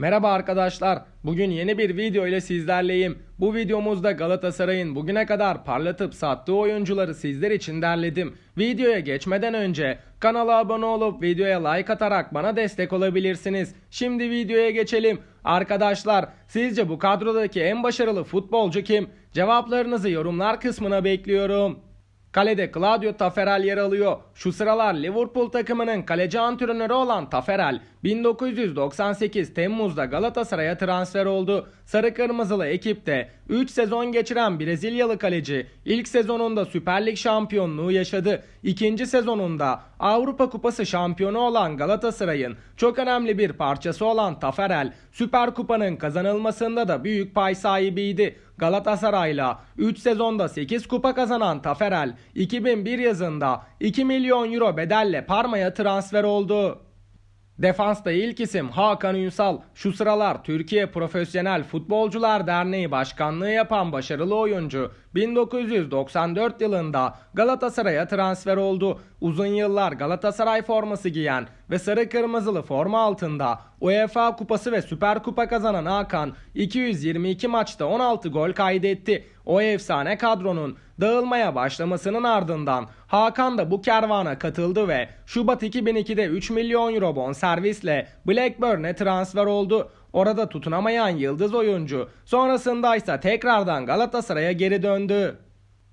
Merhaba arkadaşlar. Bugün yeni bir video ile sizlerleyim. Bu videomuzda Galatasaray'ın bugüne kadar parlatıp sattığı oyuncuları sizler için derledim. Videoya geçmeden önce kanala abone olup videoya like atarak bana destek olabilirsiniz. Şimdi videoya geçelim. Arkadaşlar sizce bu kadrodaki en başarılı futbolcu kim? Cevaplarınızı yorumlar kısmına bekliyorum. Kalede Claudio Taferel yer alıyor. Şu sıralar Liverpool takımının kaleci antrenörü olan Taferel 1998 Temmuz'da Galatasaray'a transfer oldu. Sarı Kırmızılı ekipte 3 sezon geçiren Brezilyalı kaleci ilk sezonunda Süper Lig şampiyonluğu yaşadı. İkinci sezonunda Avrupa Kupası şampiyonu olan Galatasaray'ın çok önemli bir parçası olan Taferel Süper Kupa'nın kazanılmasında da büyük pay sahibiydi. Galatasaray'la 3 sezonda 8 kupa kazanan Taferel 2001 yazında 2 milyon euro bedelle Parma'ya transfer oldu. Defansta ilk isim Hakan Ünsal. Şu sıralar Türkiye Profesyonel Futbolcular Derneği Başkanlığı yapan başarılı oyuncu 1994 yılında Galatasaray'a transfer oldu. Uzun yıllar Galatasaray forması giyen ve sarı kırmızılı forma altında UEFA Kupası ve Süper Kupa kazanan Hakan 222 maçta 16 gol kaydetti. O efsane kadronun dağılmaya başlamasının ardından Hakan da bu kervana katıldı ve Şubat 2002'de 3 milyon euro bonservisle Blackburn'e transfer oldu. Orada tutunamayan yıldız oyuncu sonrasında ise tekrardan Galatasaray'a geri döndü.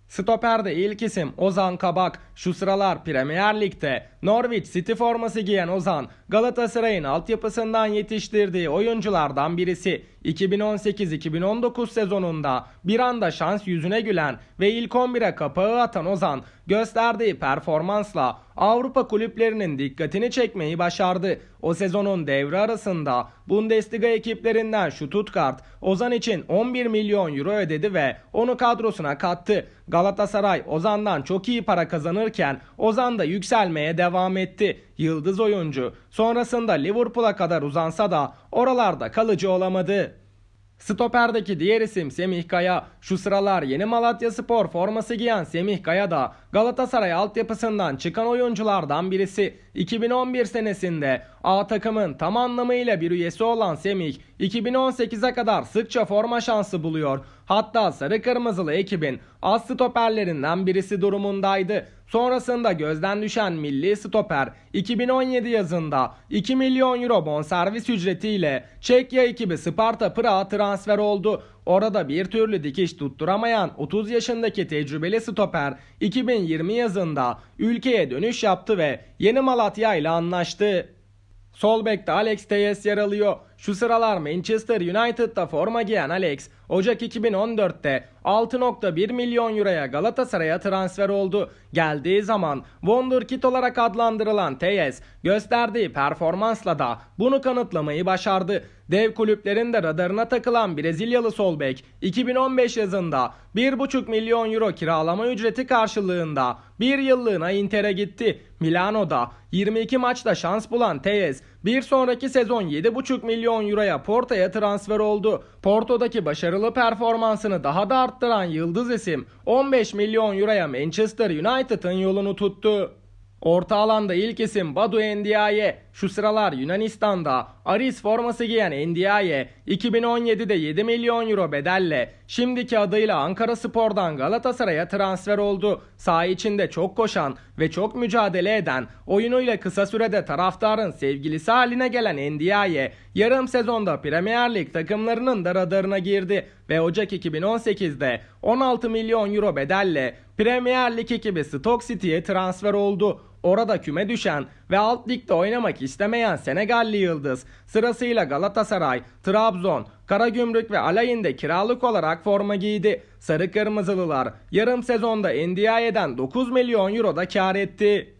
Stoper'de ilk isim Ozan Kabak. Şu sıralar Premier Lig'de Norwich City forması giyen Ozan, Galatasaray'ın altyapısından yetiştirdiği oyunculardan birisi. 2018-2019 sezonunda bir anda şans yüzüne gülen ve ilk 11'e kapağı atan Ozan, gösterdiği performansla Avrupa kulüplerinin dikkatini çekmeyi başardı. O sezonun devre arasında Bundesliga ekiplerinden Stuttgart Ozan için 11 milyon euro ödedi ve onu kadrosuna kattı. Galatasaray Ozan'dan çok iyi para kazanırken Ozan da yükselmeye devam etti. Yıldız oyuncu sonrasında Liverpool'a kadar uzansa da oralarda kalıcı olamadı. Stoperdeki diğer isim Semih Kaya. Şu sıralar yeni Malatya Spor forması giyen Semih Kaya da Galatasaray altyapısından çıkan oyunculardan birisi. 2011 senesinde A takımın tam anlamıyla bir üyesi olan Semih 2018'e kadar sıkça forma şansı buluyor. Hatta sarı kırmızılı ekibin az stoperlerinden birisi durumundaydı. Sonrasında gözden düşen milli stoper 2017 yazında 2 milyon euro bonservis ücretiyle Çekya ekibi Sparta Prag'a transfer oldu. Orada bir türlü dikiş tutturamayan 30 yaşındaki tecrübeli stoper 2020 yazında ülkeye dönüş yaptı ve Yeni Malatya ile anlaştı. Sol bekte Alex Telles yer alıyor. Şu sıralar Manchester United'da forma giyen Alex, Ocak 2014'te 6.1 milyon euroya Galatasaray'a transfer oldu. Geldiği zaman Wonderkid olarak adlandırılan Telles, gösterdiği performansla da bunu kanıtlamayı başardı. Dev kulüplerin de radarına takılan Brezilyalı sol bek 2015 yazında 1.5 milyon euro kiralama ücreti karşılığında bir yıllığına Inter'e gitti. Milano'da 22 maçta şans bulan Telles bir sonraki sezon 7.5 milyon euroya Porto'ya transfer oldu. Porto'daki başarılı performansını daha da arttıran yıldız isim 15 milyon euroya Manchester United'ın yolunu tuttu. Orta alanda ilk isim Badu Endiaye. Şu sıralar Yunanistan'da Aris forması giyen Endiaye 2017'de 7 milyon euro bedelle şimdiki adıyla Ankara Spor'dan Galatasaray'a transfer oldu. Saha içinde çok koşan ve çok mücadele eden oyunuyla kısa sürede taraftarın sevgilisi haline gelen Endiaye yarım sezonda Premier Lig takımlarının da radarına girdi ve Ocak 2018'de 16 milyon euro bedelle Premier Lig ekibi Stoke City'ye transfer oldu. Orada küme düşen ve alt ligde oynamak istemeyen Senegalli yıldız sırasıyla Galatasaray, Trabzon, Karagümrük ve Alay'inde kiralık olarak forma giydi. Sarı Kırmızılılar yarım sezonda Ndiaye'den 9 milyon euro da kar etti.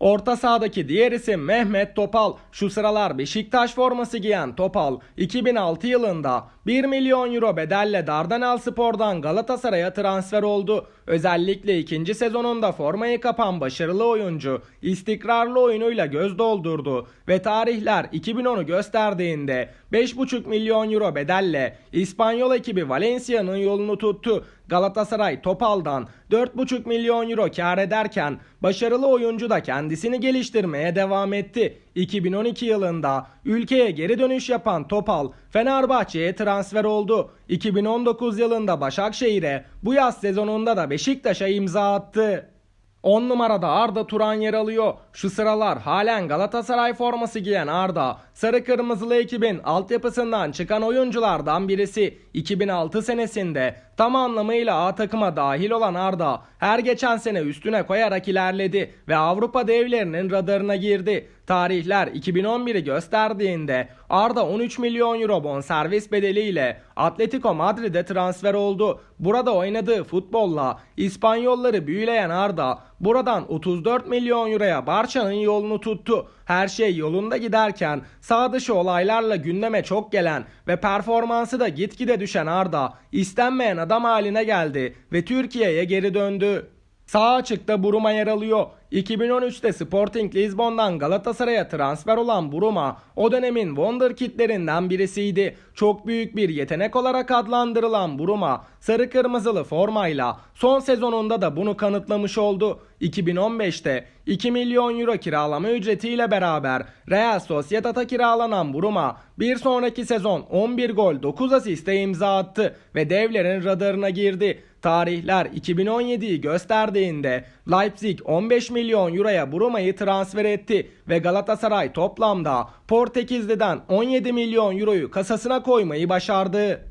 Orta sahadaki diğer isim Mehmet Topal. Şu sıralar Beşiktaş forması giyen Topal 2006 yılında 1 milyon euro bedelle Dardanel Spor'dan Galatasaray'a transfer oldu. Özellikle ikinci sezonunda formayı kapan başarılı oyuncu istikrarlı oyunuyla göz doldurdu ve tarihler 2010'u gösterdiğinde 5,5 milyon euro bedelle İspanyol ekibi Valencia'nın yolunu tuttu. Galatasaray Topal'dan 4,5 milyon euro kar ederken başarılı oyuncu da kendisini geliştirmeye devam etti. 2012 yılında ülkeye geri dönüş yapan Topal Fenerbahçe'ye transfer oldu. 2019 yılında Başakşehir'e bu yaz sezonunda da Beşiktaş'a imza attı. 10 numarada Arda Turan yer alıyor. Şu sıralar halen Galatasaray forması giyen Arda, sarı kırmızılı ekibin altyapısından çıkan oyunculardan birisi. 2006 senesinde tam anlamıyla A takıma dahil olan Arda, her geçen sene üstüne koyarak ilerledi ve Avrupa devlerinin radarına girdi. Tarihler 2011'i gösterdiğinde Arda 13 milyon euro bonservis bedeliyle Atletico Madrid'e transfer oldu. Burada oynadığı futbolla İspanyolları büyüleyen Arda buradan 34 milyon euroya Barça'nın yolunu tuttu. Her şey yolunda giderken sağ dışı olaylarla gündeme çok gelen ve performansı da gitgide düşen Arda istenmeyen adam haline geldi ve Türkiye'ye geri döndü. Sağ açıkta Buruma yer alıyor. 2013'te Sporting Lisbon'dan Galatasaray'a transfer olan Buruma o dönemin wonderkidlerinden birisiydi. Çok büyük bir yetenek olarak adlandırılan Buruma sarı kırmızılı formayla son sezonunda da bunu kanıtlamış oldu. 2015'te 2 milyon euro kiralama ücretiyle beraber Real Sociedad'a kiralanan Buruma bir sonraki sezon 11 gol 9 asiste imza attı ve devlerin radarına girdi. Tarihler 2017'yi gösterdiğinde Leipzig 15 milyon euroya Bruma'yı transfer etti ve Galatasaray toplamda Portekizli'den 17 milyon euroyu kasasına koymayı başardı.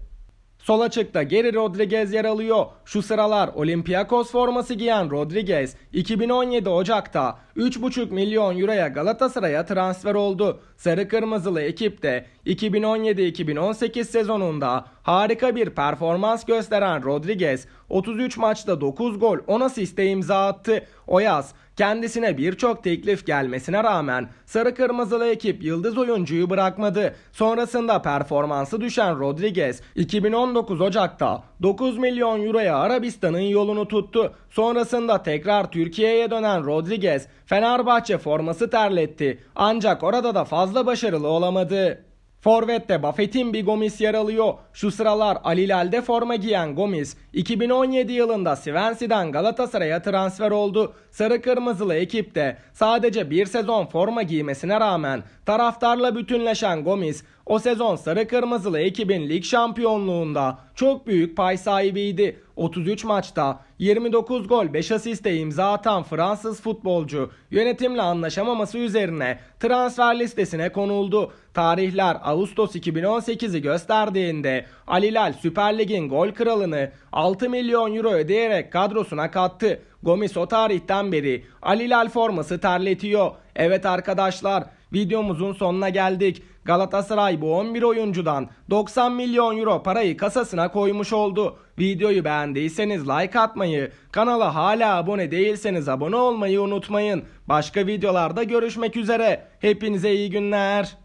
Sol açıkta Geri Rodriguez yer alıyor. Şu sıralar Olympiakos forması giyen Rodriguez 2017 Ocak'ta 3,5 milyon euroya Galatasaray'a transfer oldu. Sarı kırmızılı ekipte 2017-2018 sezonunda harika bir performans gösteren Rodriguez 33 maçta 9 gol 10 asiste imza attı. O yaz kendisine birçok teklif gelmesine rağmen sarı kırmızılı ekip yıldız oyuncuyu bırakmadı. Sonrasında performansı düşen Rodriguez 2019 Ocak'ta 9 milyon euroya Arabistan'ın yolunu tuttu. Sonrasında tekrar Türkiye'ye dönen Rodriguez Fenerbahçe forması terletti. Ancak orada da fazla başarılı olamadı. Forvet'te Buffett'in bir Gomis yer alıyor. Şu sıralar Al Hilal'de forma giyen Gomis 2017 yılında Swansea'dan Galatasaray'a transfer oldu. Sarı kırmızılı ekipte sadece bir sezon forma giymesine rağmen taraftarla bütünleşen Gomis o sezon sarı kırmızılı ekibin lig şampiyonluğunda çok büyük pay sahibiydi. 33 maçta 29 gol 5 asiste imza atan Fransız futbolcu yönetimle anlaşamaması üzerine transfer listesine konuldu. Tarihler Ağustos 2018'i gösterdiğinde Al Hilal Süper Lig'in gol kralını 6 milyon euro ödeyerek kadrosuna kattı. Gomis o tarihten beri Al Hilal forması terletiyor. Evet arkadaşlar videomuzun sonuna geldik. Galatasaray bu 11 oyuncudan 90 milyon euro parayı kasasına koymuş oldu. Videoyu beğendiyseniz like atmayı, kanala hala abone değilseniz abone olmayı unutmayın. Başka videolarda görüşmek üzere. Hepinize iyi günler.